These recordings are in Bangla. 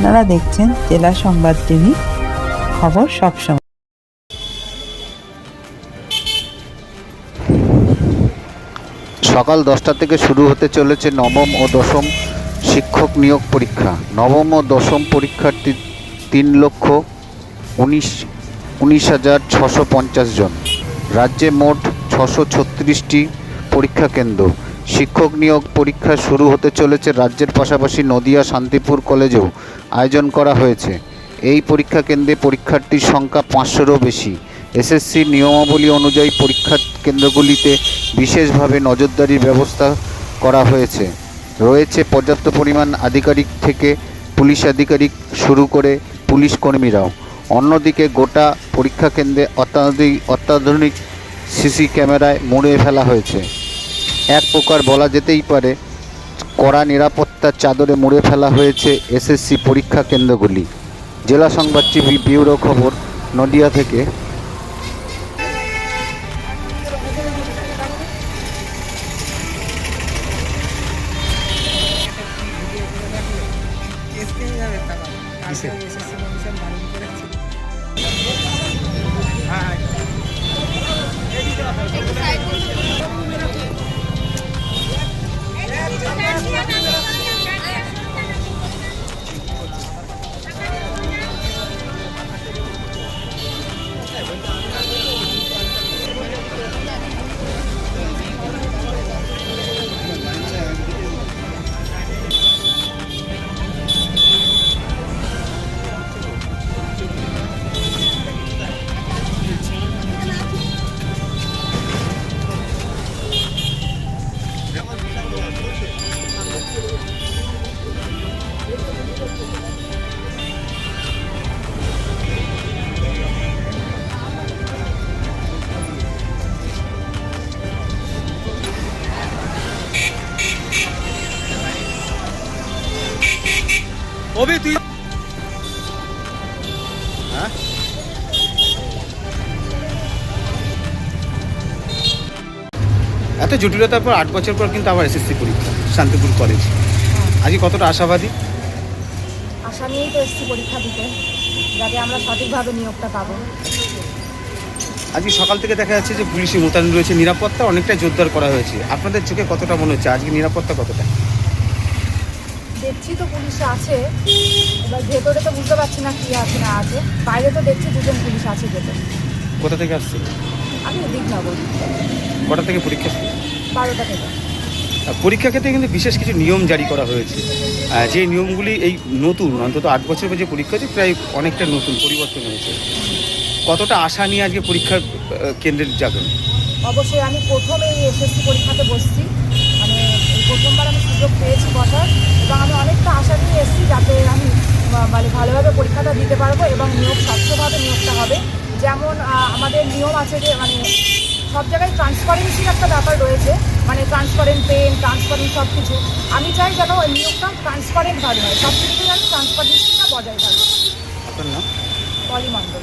আপনারা দেখছেন জেলা সংবাদ টিভি, খবর সবসময় সকাল দশটা থেকে শুরু হতে চলেছে নবম ও দশম শিক্ষক নিয়োগ পরীক্ষা। নবম ও দশম পরীক্ষার্থী তিন লক্ষ উনিশ উনিশ হাজার ছশো পঞ্চাশ জন। রাজ্যে মোট ছশো ছত্রিশটি পরীক্ষা কেন্দ্র। শিক্ষক নিয়োগ পরীক্ষা শুরু হতে চলেছে রাজ্যের পাশাপাশি নদিয়া শান্তিপুর কলেজেও আয়োজন করা হয়েছে। এই পরীক্ষা কেন্দ্রে পরীক্ষার্থীর সংখ্যা পাঁচশোরও বেশি। এসএসসি নিয়মাবলী অনুযায়ী পরীক্ষা কেন্দ্রগুলিতে বিশেষভাবে নজরদারির ব্যবস্থা করা হয়েছে। রয়েছে পর্যাপ্ত পরিমাণ আধিকারিক থেকে পুলিশ আধিকারিক শুরু করে পুলিশ কর্মীরাও। অন্যদিকে গোটা পরীক্ষা কেন্দ্রে অত্যাধুনিক অত্যাধুনিক সিসি ক্যামেরায় মুড়ে ফেলা হয়েছে। এক প্রকার বলা যেতেই পারে, কড়া নিরাপত্তার চাদরে মুড়ে ফেলা হয়েছে এসএসসি পরীক্ষা কেন্দ্রগুলি। জেলা সংবাদ টিভি ব্যুরো খবর, নদিয়া থেকে। অভি তুই এত জটিলতার পর আট বছর পর কিন্তু আবার এসএসসি পরীক্ষা শান্তিপুর কলেজ। আজকে কতটা আশাবাদী? আশা নিয়েই তো এসছি পরীক্ষা দিতে যাতে আমরা সঠিকভাবে নিয়োগটা পাবো। আজকে সকাল থেকে দেখা যাচ্ছে যে পুলিশি মোতায়েন রয়েছে নিরাপত্তা অনেকটাই জোরদার করা হয়েছে। আপনাদের চোখে কতটা মনে হচ্ছে? আজকে নিরাপত্তা কতটা? দেখছি তো পুলিশ আছে। এবার ভেতরে তো বুঝতে পারছি না কী আছে না আছে। বাইরে তো দেখছি দুজন পুলিশ আছে ভেতরে। কোথা থেকে আসছে? আমি দিকনগর কটা থেকে পরীক্ষা? বারোটা থেকে। পরীক্ষা ক্ষেত্রে কিন্তু বিশেষ কিছু নিয়ম জারি করা হয়েছে। যে নিয়মগুলি এই নতুন অন্তত আট বছর যে পরীক্ষা হচ্ছে প্রায় অনেকটা নতুন পরিবর্তন হয়েছে। কতটা আশা নিয়ে আজকে পরীক্ষার কেন্দ্রে যাবেন? অবশ্যই আমি প্রথম এই এসএসসি পরীক্ষাতে বসছি মানে এই প্রথমবার আমি সুযোগ পেয়েছি বসার এবং আমি অনেকটা আশা নিয়ে এসেছি যাতে আমি মানে ভালোভাবে পরীক্ষাটা দিতে পারব এবং নিয়োগ স্বচ্ছভাবে নিয়োগটা হবে। যেমন আমাদের নিয়ম আছে যে মানে সব জায়গায় ট্রান্সপারেন্সির একটা ব্যাপার রয়েছে। মানে ট্রান্সপারেন্ট পেন ট্রান্সপারেন্ট সব কিছু আমি চাই যেন ওই নিয়োগটা ট্রান্সপারেন্টভাবে হয়। সব কিছুতে যেন ট্রান্সপারেন্সিটা বজায় থাকে আপনার নাম? পলিমণ্ডল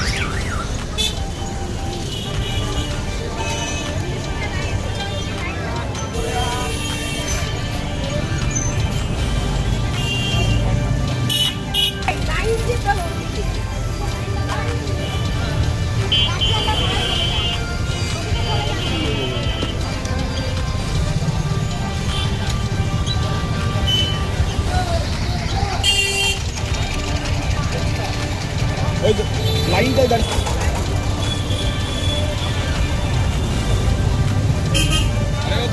লাইনটাই দাঁড়িয়ে। আরে ও